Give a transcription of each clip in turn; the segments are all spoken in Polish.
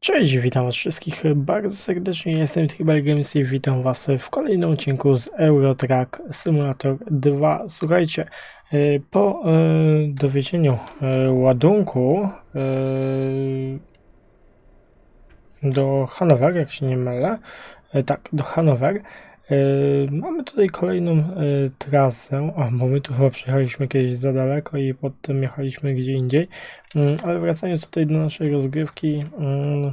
Cześć, witam was wszystkich bardzo serdecznie, jestem Tribal Games i witam was w kolejnym odcinku z Eurotrack Simulator 2. Słuchajcie, y, po y, dowiezieniu y, ładunku do Hanower, jak się nie mylę, tak, do Hanower, mamy tutaj kolejną y, trasę, a bo my tu chyba przyjechaliśmy kiedyś za daleko i potem jechaliśmy gdzie indziej, Mm, ale wracając tutaj do naszej rozgrywki, mm,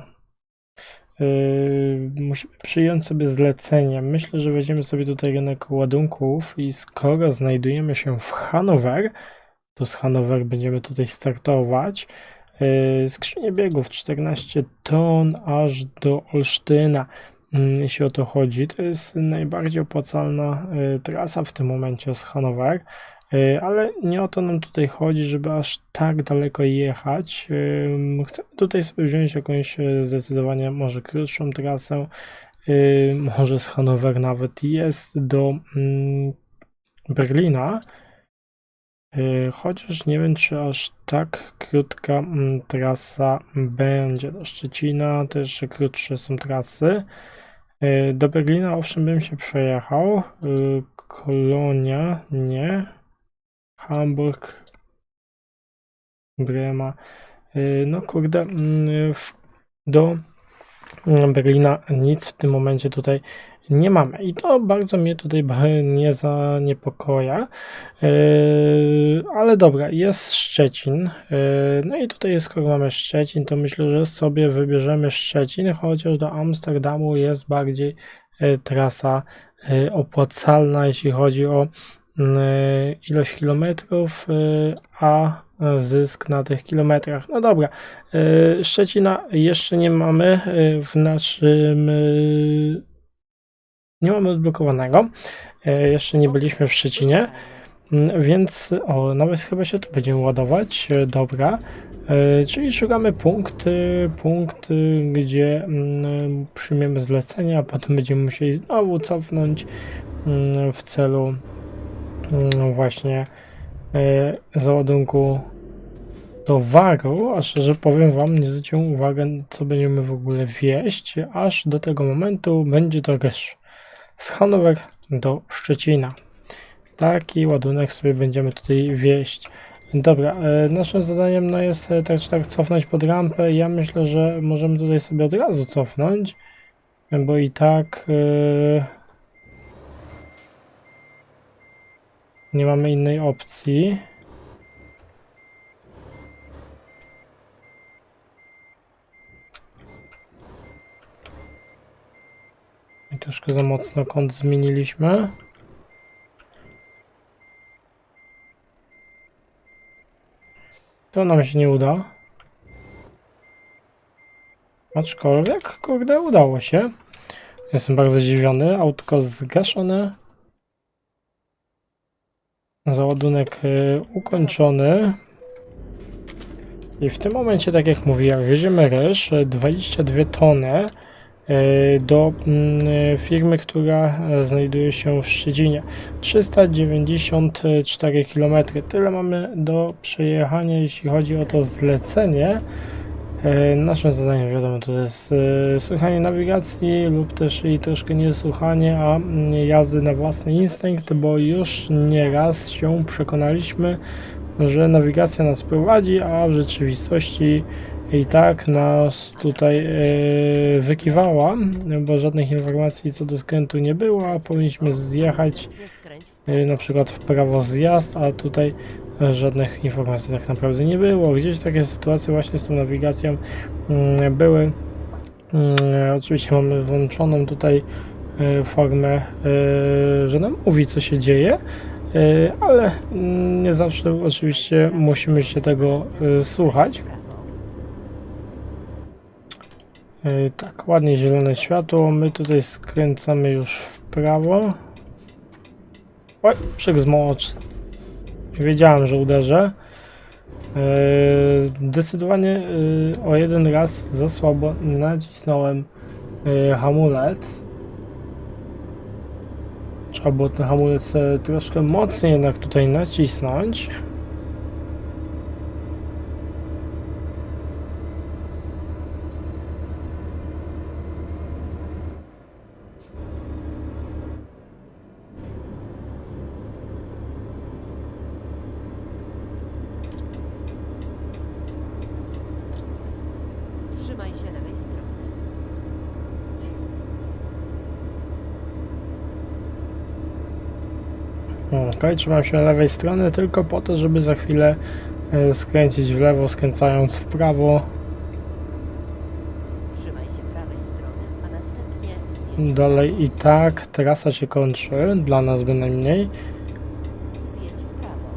Yy, musimy przyjąć sobie zlecenie. Myślę, że weźmiemy sobie tutaj rynek ładunków i skoro znajdujemy się w Hanower, to z Hanower będziemy tutaj startować. Yy, skrzynie biegów 14 ton aż do Olsztyna. Mm, Jeśli o to chodzi, to jest najbardziej opłacalna yy, trasa w tym momencie z Hanower. Yy, Ale nie o to nam tutaj chodzi, żeby aż tak daleko jechać. Chcemy tutaj sobie wziąć jakąś yy, zdecydowanie może krótszą trasę. Może z Hanower nawet jest do mm, Berlina. Chociaż nie wiem, czy aż tak krótka mm, trasa będzie. Do Szczecina też krótsze są trasy. Yy, Do Berlina owszem bym się przejechał. Yy, Kolonia nie. Hamburg, Brema. Yy, No kurde, mm, do mm, Berlina nic w tym momencie tutaj nie mamy. I to bardzo mnie tutaj nie zaniepokoja. Yy, Ale dobra, jest Szczecin. Yy, No i tutaj skoro mamy Szczecin, to myślę, że sobie wybierzemy Szczecin, chociaż do Amsterdamu jest bardziej yy, trasa opłacalna, jeśli chodzi o ilość kilometrów, a zysk na tych kilometrach. No dobra, Szczecina jeszcze nie mamy w naszym. Nie mamy odblokowanego. Y, Jeszcze nie byliśmy w Szczecinie, Mm, więc o, nawet chyba się tu będziemy ładować. Y, Dobra. Y, Czyli szukamy punkt, punkt, gdzie mm, przyjmiemy zlecenie, a potem będziemy musieli znowu cofnąć mm, w celu właśnie e, załadunku towaru, a szczerze powiem Wam, nie zwróciłem uwagę, co będziemy w ogóle wieść, aż do tego momentu będzie to ryż z Hanower do Szczecina. Taki ładunek sobie będziemy tutaj wieść. Dobra, e, naszym zadaniem no jest e, tak czy tak cofnąć pod rampę. Ja myślę, że możemy tutaj sobie od razu cofnąć, bo i tak e, nie mamy innej opcji. Troszkę za mocno kąt zmieniliśmy. To nam się nie uda. Aczkolwiek, kurde, udało się. Jestem bardzo zdziwiony. Autko zgaszone. Załadunek y, ukończony. I w tym momencie, tak jak mówiłem, wieziemy ryż y, 22 tony do mm, firmy, która e, znajduje się w Szczecinie. 394 km. Tyle mamy do przejechania, jeśli chodzi o to zlecenie. E, Naszym zadaniem, wiadomo, to jest e, słuchanie nawigacji lub też i troszkę nie słuchanie, a mm, jazdy na własny instynkt, bo już nieraz się przekonaliśmy, że nawigacja nas prowadzi, a w rzeczywistości i tak nas tutaj e, wykiwała, bo żadnych informacji co do skrętu nie było, a powinniśmy zjechać y, na przykład w prawo zjazd, a tutaj e, żadnych informacji tak naprawdę nie było. Gdzieś takie sytuacje właśnie z tą nawigacją mm, były. Mm, Oczywiście mamy włączoną tutaj e, formę, e, że nam mówi co się dzieje, e, ale mm, nie zawsze oczywiście musimy się tego e, słuchać. prawo. E, Tak, ładnie zielone światło. My tutaj skręcamy już w prawo. Oj, przegzmocz. Wiedziałem, że uderzę. E, Zdecydowanie e, o jeden raz za słabo nacisnąłem e, hamulec. Trzeba było ten hamulec e, troszkę mocniej jednak tutaj nacisnąć. Trzymaj się lewej strony. Okej, trzymam się lewej strony tylko po to, żeby za chwilę e, skręcić w lewo, skręcając w prawo. Trzymaj się prawej strony, a następnie Dalej i tak trasa się kończy, dla nas bynajmniej. zjedź w prawo.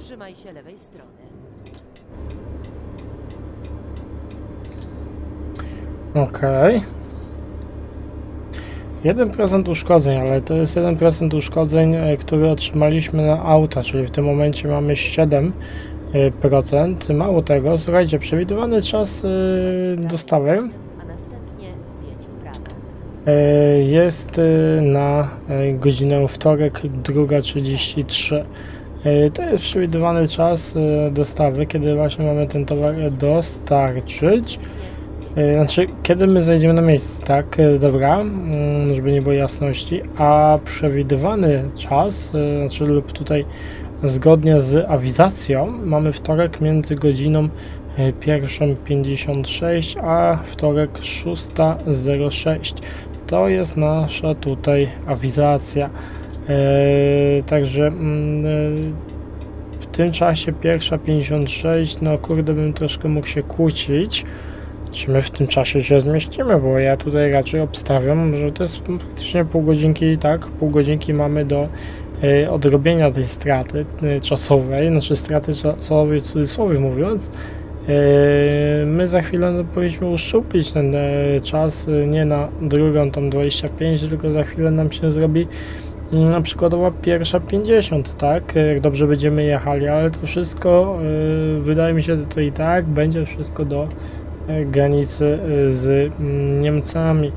Trzymaj się lewej strony. Okej. 1% uszkodzeń, ale to jest 1% uszkodzeń, e, który otrzymaliśmy na auta, czyli w tym momencie mamy 7%. Mało tego, słuchajcie, przewidywany czas e, dostawy e, jest e, na e, godzinę wtorek 2.33. E, To jest przewidywany czas e, dostawy, kiedy właśnie mamy ten towar dostarczyć. E, Znaczy, kiedy my zejdziemy na miejsce, tak? E, Dobra, mm, żeby nie było jasności. A przewidywany czas, e, znaczy lub tutaj zgodnie z awizacją, mamy wtorek między godziną e, 1.56 a wtorek 6.06. To jest nasza tutaj awizacja. Także mm, w tym czasie pierwsza 56, no kurde bym troszkę mógł się kłócić. Czy my w tym czasie się zmieścimy, bo ja tutaj raczej obstawiam, że to jest praktycznie pół godzinki, tak? Pół godzinki mamy do e, odrobienia tej straty e, czasowej, znaczy straty czasowej w cudzysłowie mówiąc. E, my za chwilę powinniśmy uszczuplić ten czas nie na drugą tam 25, tylko za chwilę nam się zrobi mm, na przykładowa pierwsza 50, tak? Jak dobrze będziemy jechali, ale to wszystko wydaje mi się, że to i tak będzie wszystko do granicy e, z mm, Niemcami.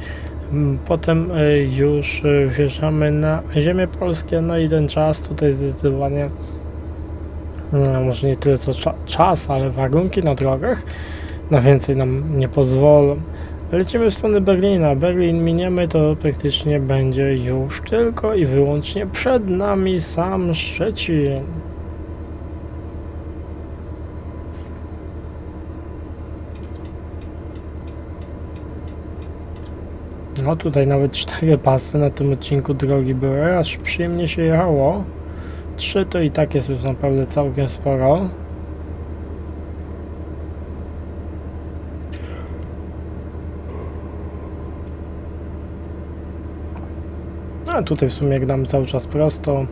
Mm, Potem e, już e, wjeżdżamy na ziemię polskie, no i ten czas tutaj zdecydowanie, no, może nie tyle co cza czas, ale warunki na drogach na więcej nam nie pozwolą. Lecimy w stronę Berlina. Berlin miniemy, to praktycznie będzie już tylko i wyłącznie przed nami sam Szczecin. No tutaj nawet cztery pasy na tym odcinku drogi były, aż przyjemnie się jechało. Trzy to i tak jest już naprawdę całkiem sporo. A tutaj w sumie gram cały czas prosto.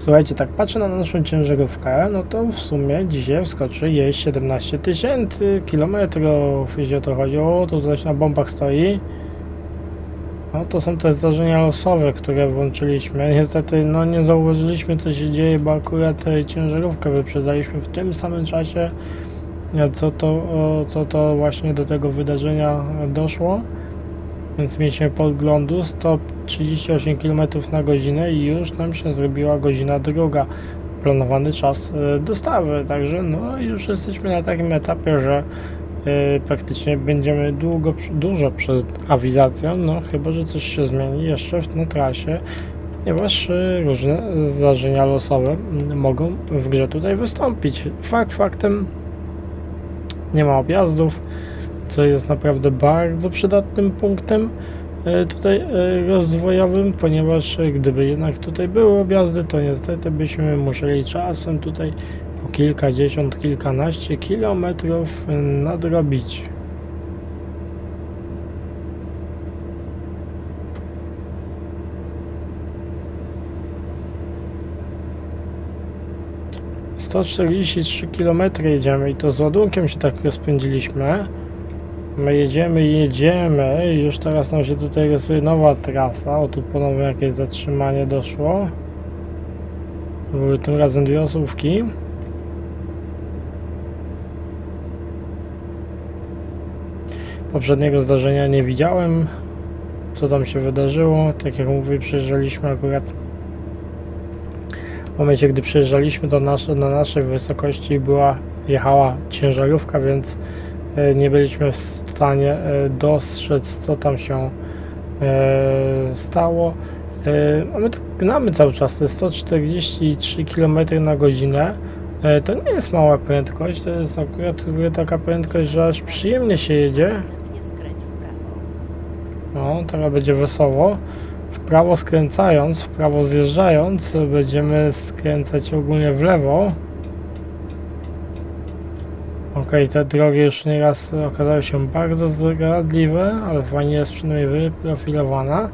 Słuchajcie, tak patrzę na naszą ciężarówkę, no to w sumie dzisiaj wskoczy jej 17 tysięcy kilometrów, jeśli o to chodzi. O, tu coś na bombach stoi. No to są te zdarzenia losowe, które włączyliśmy. Niestety, no nie zauważyliśmy co się dzieje, bo akurat ciężarówkę wyprzedzaliśmy w tym samym czasie, co to, co to właśnie do tego wydarzenia doszło. Więc mieliśmy podglądu 138 km na godzinę i już nam się zrobiła godzina druga. Planowany czas e, dostawy, także no już jesteśmy na takim etapie, że e, praktycznie będziemy długo, dużo przed awizacją, no chyba, że coś się zmieni jeszcze w, na trasie, ponieważ e, różne zdarzenia losowe mm, mogą w grze tutaj wystąpić. Fakt faktem nie ma objazdów, co jest naprawdę bardzo przydatnym punktem e, tutaj e, rozwojowym, ponieważ e, gdyby jednak tutaj były objazdy, to niestety byśmy musieli czasem tutaj po kilkadziesiąt, kilkanaście kilometrów nadrobić. Sto czterdzieści trzy kilometry jedziemy i to z ładunkiem się tak rozpędziliśmy. My jedziemy, jedziemy i już teraz nam się tutaj rysuje nowa trasa. O, tu ponownie jakieś zatrzymanie doszło. Były tym razem dwie osobówki. Poprzedniego zdarzenia nie widziałem. Co tam się wydarzyło? Tak jak mówię, przejeżdżaliśmy akurat w momencie, gdy przejeżdżaliśmy do nasze, na naszej wysokości była, jechała ciężarówka, więc nie byliśmy w stanie e, dostrzec, co tam się e, stało. E, my tak gnamy cały czas, jest 143 km na godzinę. E, to nie jest mała prędkość, to jest akurat taka prędkość, że aż przyjemnie się jedzie. No, teraz będzie wesoło. W prawo skręcając, w prawo zjeżdżając, będziemy skręcać ogólnie w lewo. Okej, te drogi już nieraz okazały się bardzo zdradliwe, ale fajnie jest przynajmniej wyprofilowana.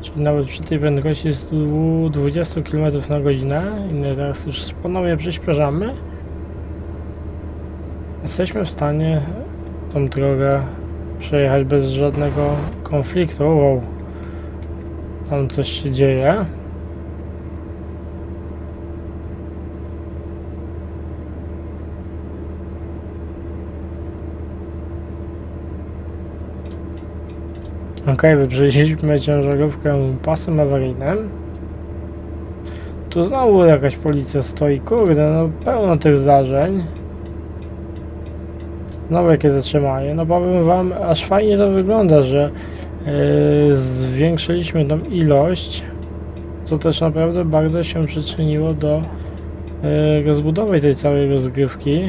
Czyli nawet przy tej prędkości 120 km na godzinę, i teraz już ponownie przyspieszamy. Jesteśmy w stanie tą drogę przejechać bez żadnego konfliktu. Wow. Tam coś się dzieje. Okej, wyprzedziliśmy ciężarówkę pasem awaryjnym. Tu znowu jakaś policja stoi. Kurde, no pełno tych zdarzeń. Znowu jakie zatrzymanie. No powiem wam, aż fajnie to wygląda, że yy, zwiększyliśmy tą ilość, co też naprawdę bardzo się przyczyniło do yy, rozbudowy tej całej rozgrywki.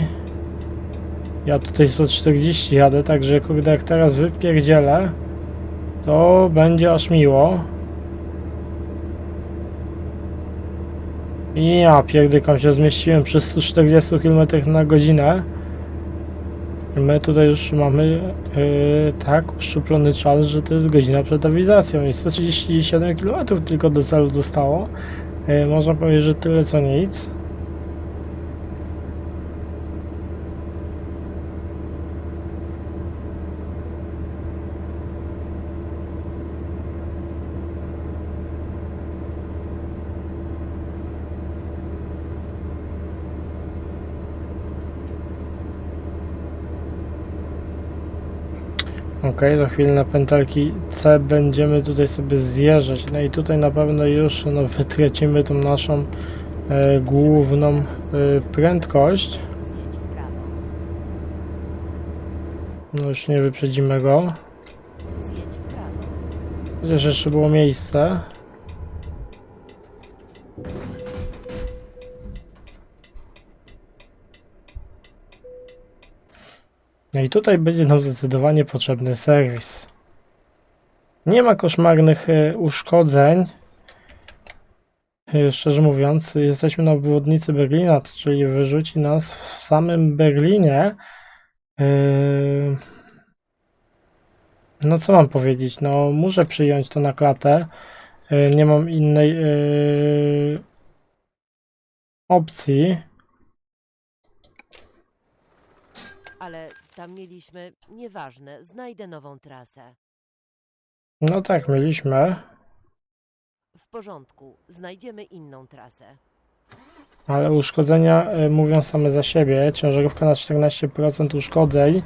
Ja tutaj 140 jadę, także kurde jak teraz wypierdzielę, to będzie aż miło. I ja pierdykam się zmieściłem przy 140 km na godzinę. My tutaj już mamy yy, tak uszczuplony czas, że to jest godzina przed awizacją i 137 km tylko do celu zostało. Yy, można powiedzieć, że tyle co nic. Ok, za chwilę na pętelki C będziemy tutaj sobie zjeżdżać. No i tutaj na pewno już no, wytracimy tą naszą e, główną e, prędkość. No już nie wyprzedzimy go. Chociaż jeszcze było miejsce. I tutaj będzie nam zdecydowanie potrzebny serwis. Nie ma koszmarnych e, uszkodzeń. E, Szczerze mówiąc, jesteśmy na obwodnicy Berlina, czyli wyrzuci nas w samym Berlinie. E, no co mam powiedzieć? No muszę przyjąć to na klatę. Nie mam innej opcji. Ale tam mieliśmy, nieważne, znajdę nową trasę. No tak, mieliśmy, W porządku, znajdziemy inną trasę. ale uszkodzenia e, mówią same za siebie. Ciężarówka na 14% uszkodzeń.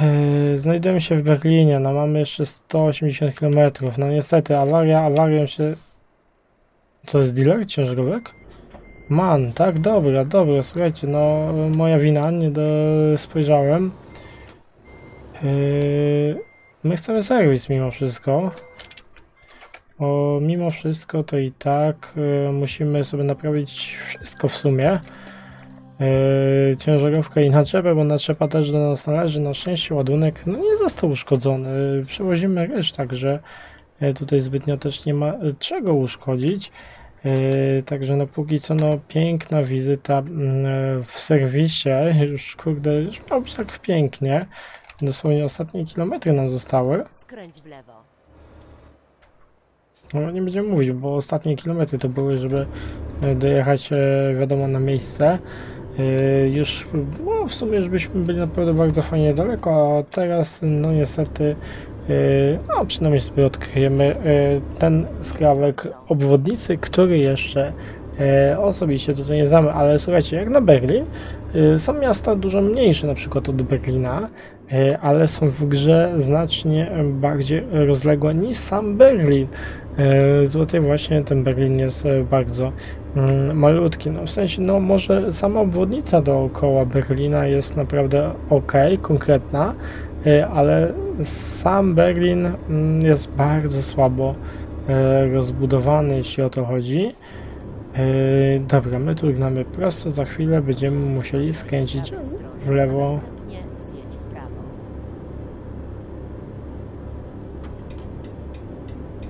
E, Znajdujemy się w Berlinie, no mamy jeszcze 180 km. No niestety, awaria, awarią się... To jest dealer ciężarówek? Man, tak, dobra, dobra, słuchajcie, no moja wina, nie do... spojrzałem. Yy, my chcemy serwis mimo wszystko. Bo mimo wszystko to i tak yy, musimy sobie naprawić wszystko w sumie. Yy, ciężarówkę i naczepę, bo naczepa też do nas należy. Na szczęście ładunek no, nie został uszkodzony. Przewozimy ryż, także yy, tutaj zbytnio też nie ma czego uszkodzić. Yy, także no póki co no piękna wizyta mm, w serwisie. Już kurde, już miało być tak pięknie. Dosłownie ostatnie kilometry nam zostały. Skręć w lewo. No nie będziemy mówić, bo ostatnie kilometry to były, żeby e, dojechać e, wiadomo na miejsce. E, Już no, w sumie już byśmy byli naprawdę bardzo fajnie daleko, a teraz no niestety e, no przynajmniej sobie odkryjemy e, ten skrawek obwodnicy, który jeszcze osobiście tutaj nie znamy, ale słuchajcie, jak na Berlin, są miasta dużo mniejsze na przykład od Berlina, ale są w grze znacznie bardziej rozległe niż sam Berlin. E, Tutaj właśnie ten Berlin jest e, bardzo mm, malutki. No, w sensie, no może sama obwodnica dookoła Berlina jest naprawdę ok, konkretna, e, ale sam Berlin mm, jest bardzo słabo e, rozbudowany, jeśli o to chodzi. E, Dobra, my tu gnamy prosto, za chwilę będziemy musieli skręcić w lewo. Następnie zjedź w prawo.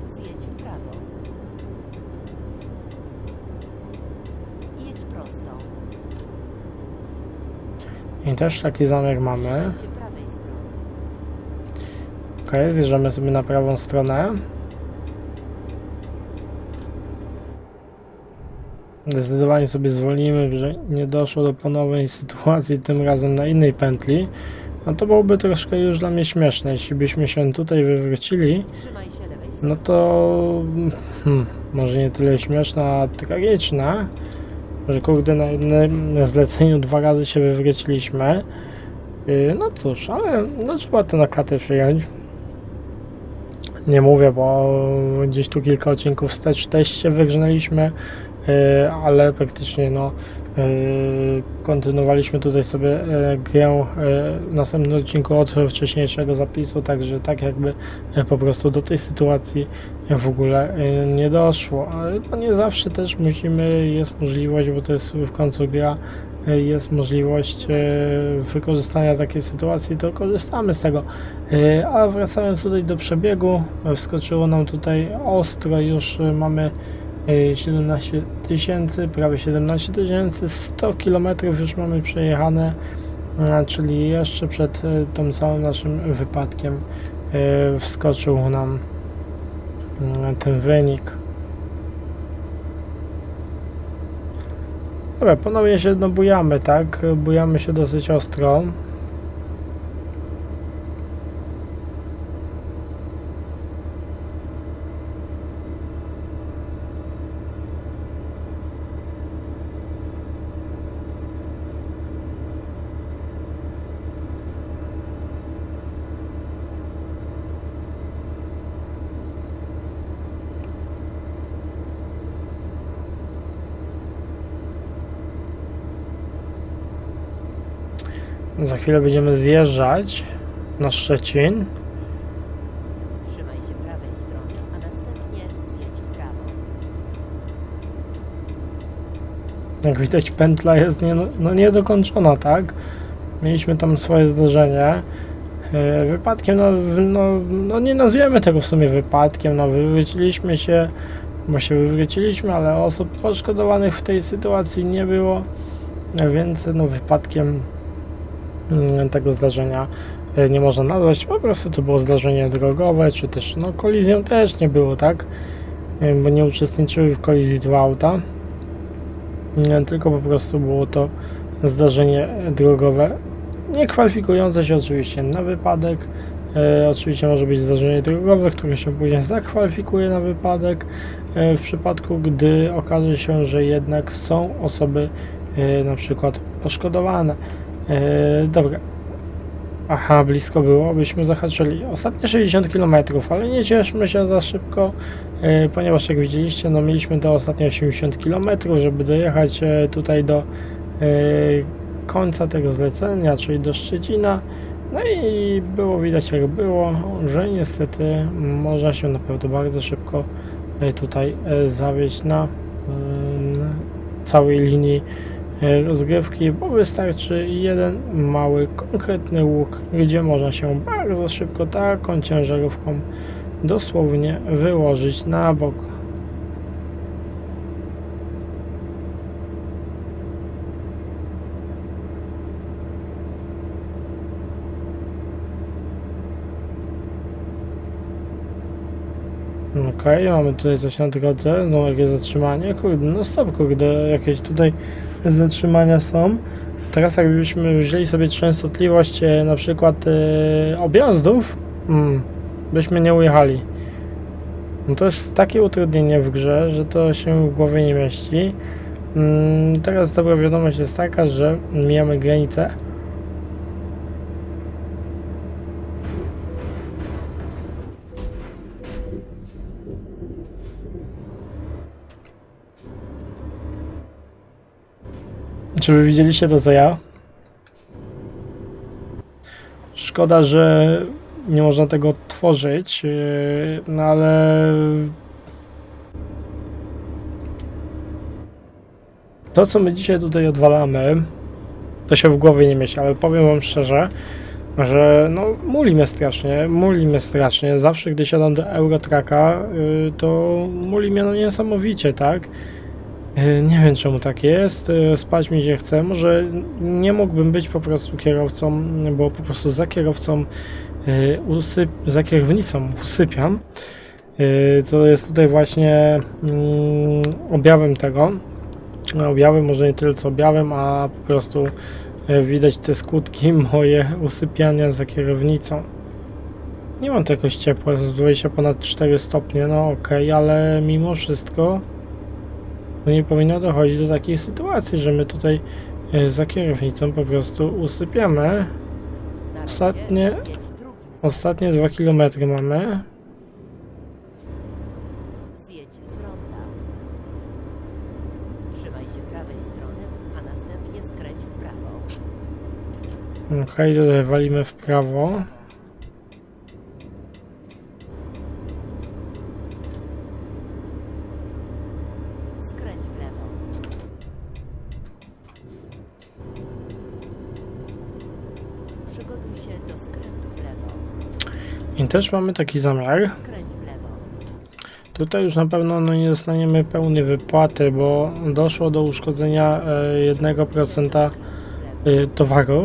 Zjedź w prawo. Jedź prosto. I też taki zamiar mamy. Ok, zjeżdżamy sobie na prawą stronę. Zdecydowanie sobie zwolnimy, że nie doszło do ponownej sytuacji, tym razem na innej pętli. No to byłoby troszkę już dla mnie śmieszne, jeśli byśmy się tutaj wywrócili. No to hmm, może nie tyle śmieszne, a tragiczne, że kurde na jednym zleceniu dwa razy się wywróciliśmy. Yy, No cóż, ale no trzeba to na klatę przyjąć. Nie mówię, bo gdzieś tu kilka odcinków wstecz też się wygrznęliśmy, yy, ale praktycznie no yy, kontynuowaliśmy tutaj sobie yy, grę w następnym odcinku od wcześniejszego zapisu, także tak jakby po prostu do tej sytuacji w ogóle nie doszło, ale no nie zawsze też musimy, jest możliwość, bo to jest w końcu gra, jest możliwość wykorzystania takiej sytuacji, to korzystamy z tego. A wracając tutaj do przebiegu, wskoczyło nam tutaj ostro, już mamy 17 tysięcy, prawie 17 tysięcy, 100 km już mamy przejechane, yy, czyli jeszcze przed yy, tym całym naszym wypadkiem wskoczył nam ten wynik. Dobra, ponownie się no, bujamy, tak? Bujamy się dosyć ostro. Za chwilę będziemy zjeżdżać na Szczecin. Trzymaj się prawej strony, a następnie zjedź w prawo. Jak widać pętla jest nie, no, niedokończona, tak? Mieliśmy tam swoje zdarzenie. E, Wypadkiem, no, no, no nie nazwiemy tego w sumie wypadkiem, no wywróciliśmy się, bo się wywróciliśmy, ale osób poszkodowanych w tej sytuacji nie było, e, więc no wypadkiem tego zdarzenia e, nie można nazwać, po prostu to było zdarzenie drogowe, czy też no kolizją też nie było, tak? E, Bo nie uczestniczyły w kolizji dwa auta. Nie, tylko po prostu było to zdarzenie drogowe, nie kwalifikujące się oczywiście na wypadek. E, oczywiście może być zdarzenie drogowe, które się później zakwalifikuje na wypadek. E, w przypadku, gdy okaże się, że jednak są osoby e, na przykład poszkodowane. E, dobra. Aha, blisko było, byśmy zahaczyli. Ostatnie 60 km, ale nie cieszmy się za szybko, e, ponieważ jak widzieliście, no mieliśmy te ostatnie 80 km, żeby dojechać e, tutaj do e, końca tego zlecenia, czyli do Szczecina. No i było widać jak było, że niestety można się naprawdę bardzo szybko e, tutaj e, zawieść na mm, całej linii e, rozgrywki, bo wystarczy jeden mały, konkretny łuk, gdzie można się bardzo szybko taką ciężarówką dosłownie wyłożyć na bok. Okej, mamy tutaj coś na drodze, znowu jakieś zatrzymanie, kurde, no stop, kurde, jakieś tutaj zatrzymania są. Teraz jakbyśmy wzięli sobie częstotliwość e, na przykład e, objazdów, mm, byśmy nie ujechali. No to jest takie utrudnienie w grze, że to się w głowie nie mieści. Mm, teraz dobra wiadomość jest taka, że mijamy granicę Czy wy widzieliście to, co ja? Szkoda, że nie można tego odtworzyć, yy, no ale to, co my dzisiaj tutaj odwalamy, to się w głowie nie mieści, ale powiem wam szczerze, że no muli mnie strasznie, muli mnie strasznie. Zawsze gdy siadam do Eurotraka, yy, to muli mnie no niesamowicie, tak? Yy, Nie wiem czemu tak jest, yy, spać mi się chce, może nie mógłbym być po prostu kierowcą, bo po prostu za kierowcą, yy, usyp, za kierownicą usypiam. Co jest tutaj właśnie mm, objawem tego, no, objawem, może nie tyle co objawem, a po prostu e, widać te skutki moje usypiania za kierownicą. Nie mam to jakoś ciepło, jest 20 ponad 4 stopnie, no okej, ale mimo wszystko no nie powinno dochodzić do takiej sytuacji, że my tutaj e, za kierownicą po prostu usypiamy. Ostatnie- Ostatnie 2 km mamy. Okej, tutaj walimy w prawo. Skręć w lewo. Przygotuj się do skrętu w lewo. I też mamy taki zamiar. Tutaj już na pewno no, nie dostaniemy pełnej wypłaty, bo doszło do uszkodzenia e, 1% y, towaru.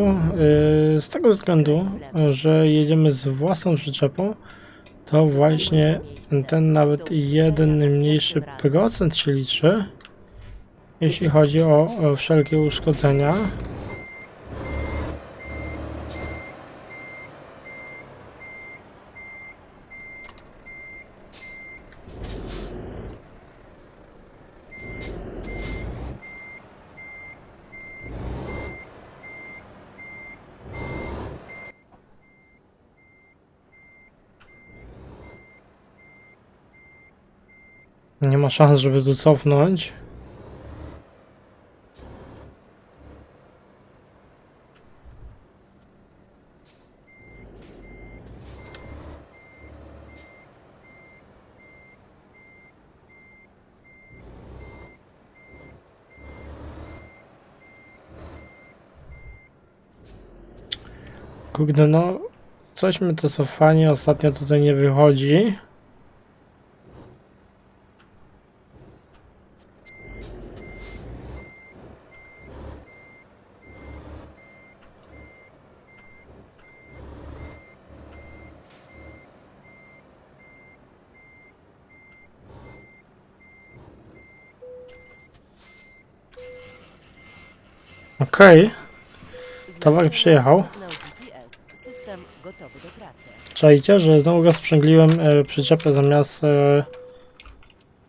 y, Z tego względu, że jedziemy z własną przyczepą, to właśnie ten nawet jeden mniejszy procent się liczy, jeśli chodzi o wszelkie uszkodzenia. Nie ma szans, żeby tu cofnąć. Kurde, no, coś mi to cofanie ostatnio tutaj nie wychodzi. Okej, Towar przyjechał. Sygnał GPS. Czajcie, że znowu rozprzęgliłem e, przyczepę zamiast e,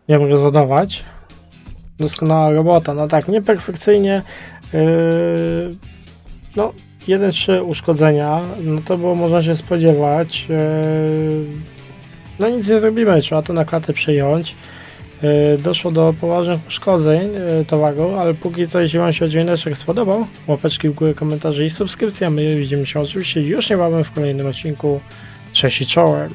ją rozładować. Doskonała robota. No tak, nieperfekcyjnie. E, no, 1-3 uszkodzenia. No to było można się spodziewać. E, no nic nie zrobimy, trzeba to na klatę przyjąć. E, Doszło do poważnych uszkodzeń e, towaru, ale póki co, jeśli Wam się odcinek spodobał, łapeczki w górę, komentarze i subskrypcja. My widzimy się oczywiście już niebawem w kolejnym odcinku. Cześć i czołem.